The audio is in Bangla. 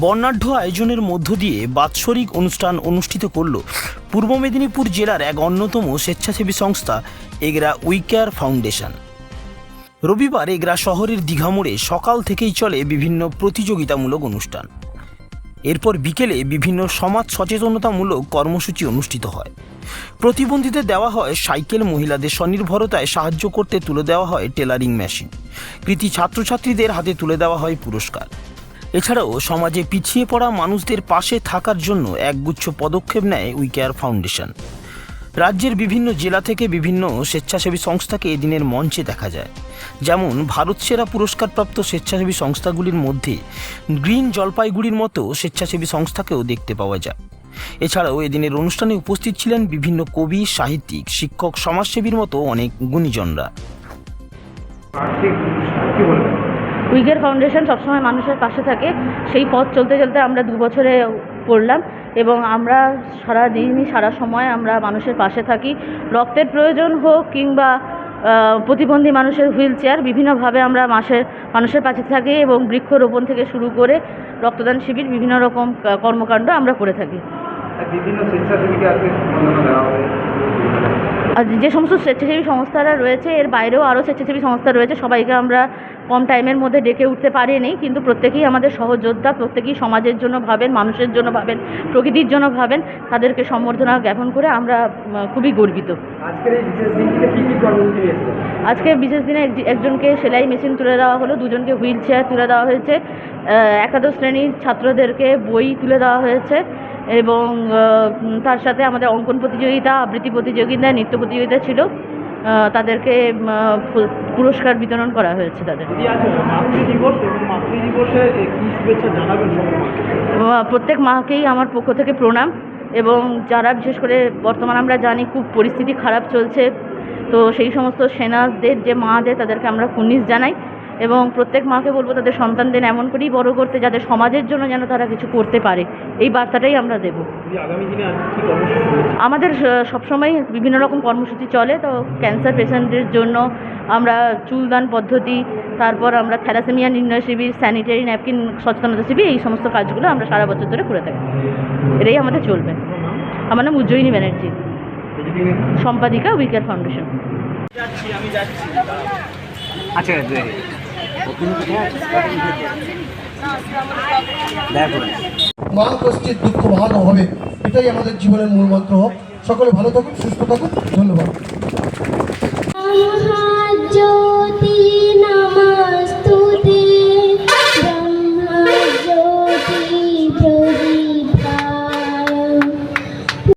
বর্ণাঢ্য আয়োজনের মধ্য দিয়ে বাৎসরিক অনুষ্ঠান অনুষ্ঠিত করল পূর্ব মেদিনীপুর জেলার এক অন্যতম স্বেচ্ছাসেবী সংস্থা, এগরা উইকেয়ার ফাউন্ডেশন। রবিবার এগরা শহরের দীঘামোড়ে সকাল থেকেই চলে বিভিন্ন প্রতিযোগিতামূলক অনুষ্ঠান। এরপর বিকেলে বিভিন্ন সমাজ সচেতনতামূলক কর্মসূচি অনুষ্ঠিত হয়। প্রতিবন্ধীদের দেওয়া হয় সাইকেল, মহিলাদের স্বনির্ভরতায় সাহায্য করতে তুলে দেওয়া হয় টেলারিং মেশিন। কৃতি ছাত্রছাত্রীদের হাতে তুলে দেওয়া হয় পুরস্কার। এছাড়াও সমাজে পিছিয়ে পড়া মানুষদের পাশে থাকার জন্য একগুচ্ছ পদক্ষেপ নেয় উইকেয়ার ফাউন্ডেশন। রাজ্যের বিভিন্ন জেলা থেকে বিভিন্ন স্বেচ্ছাসেবী সংস্থাকে এদিনের মঞ্চে দেখা যায়। যেমন ভারত সেরা পুরস্কারপ্রাপ্ত স্বেচ্ছাসেবী সংস্থাগুলির মধ্যে গ্রিন জলপাইগুড়ির মতো স্বেচ্ছাসেবী সংস্থাকেও দেখতে পাওয়া যায়। এছাড়াও এদিনের অনুষ্ঠানে উপস্থিত ছিলেন বিভিন্ন কবি, সাহিত্যিক, শিক্ষক, সমাজসেবীর মতো অনেক গুণীজনরা। উইগের ফাউন্ডেশন সবসময় মানুষের পাশে থাকে। সেই পথ চলতে চলতে আমরা দু বছরে পড়লাম এবং আমরা সারা দিনই সারা সময় আমরা মানুষের পাশে থাকি। রক্তের প্রয়োজন হোক কিংবা প্রতিবন্ধী মানুষের হুইল চেয়ার বিভিন্নভাবে আমরা মাসের মানুষের পাশে থাকি এবং বৃক্ষরোপণ থেকে শুরু করে রক্তদান শিবির বিভিন্ন রকম কর্মকাণ্ড আমরা করে থাকি। বিভিন্ন স্বেচ্ছাসেবীকে আজকে দেওয়া আর যে সমস্ত স্বেচ্ছাসেবী সংস্থারা রয়েছে এর বাইরেও আরও স্বেচ্ছাসেবী সংস্থা রয়েছে। সবাইকে আমরা কম টাইমের মধ্যে ডেকে উঠতে পারিনি কিন্তু প্রত্যেকেই আমাদের সহযোদ্ধা প্রত্যেকেই সমাজের জন্য ভাবেন মানুষের জন্য ভাবেন প্রকৃতির জন্য ভাবেন তাদেরকে সম্বর্ধনা জ্ঞাপন করে আমরা খুবই গর্বিত। আজকে বিশেষ দিনে একজনকে সেলাই মেশিন তুলে দেওয়া হলো দুজনকে হুইল চেয়ার তুলে দেওয়া হয়েছে একাদশ শ্রেণির ছাত্রদেরকে বই তুলে দেওয়া হয়েছে এবং তার সাথে আমাদের অঙ্কন প্রতিযোগিতা আবৃত্তি প্রতিযোগিতা নৃত্য প্রতিযোগিতা ছিল। তাদেরকে পুরস্কার বিতরণ করা হয়েছে তাদের। প্রত্যেক মাকেই আমার পক্ষ থেকে প্রণাম এবং যারা বিশেষ করে বর্তমান আমরা জানি খুব পরিস্থিতি খারাপ চলছে তো সেই সমস্ত সেনাদের যে মাদের তাদেরকে আমরা কুর্নিশ জানাই। এবং প্রত্যেক মাকে বলব তাদের সন্তানদের এমন করেই বড় করতে যাতে সমাজের জন্য যেন তারা কিছু করতে পারে। এই বার্তাটাই আমরা দেব। দিদি আগামী দিনে আর কী কর্মসূচি রয়েছে? আমাদের সবসময় বিভিন্ন রকম কর্মসূচি চলে তো ক্যান্সার পেশেন্টদের জন্য আমরা চুলদান পদ্ধতি তারপর আমরা থ্যালাসেমিয়া নির্ণয় শিবির স্যানিটারি ন্যাপকিন সচেতনতা শিবির এই সমস্ত কাজগুলো আমরা সারা বছর ধরে করে থাকি। এটাই আমাদের চলবে। আমার নাম উজ্জয়িনী ব্যানার্জি। সম্পাদিকা উইকার ফাউন্ডেশন। আচ্ছা মা কষ্টের দুঃখ ভালো হবে, এটাই আমাদের জীবনের মূল মন্ত্র হোক সকলে ভালো থাকুন, সুস্থ থাকুন, ধন্যবাদ।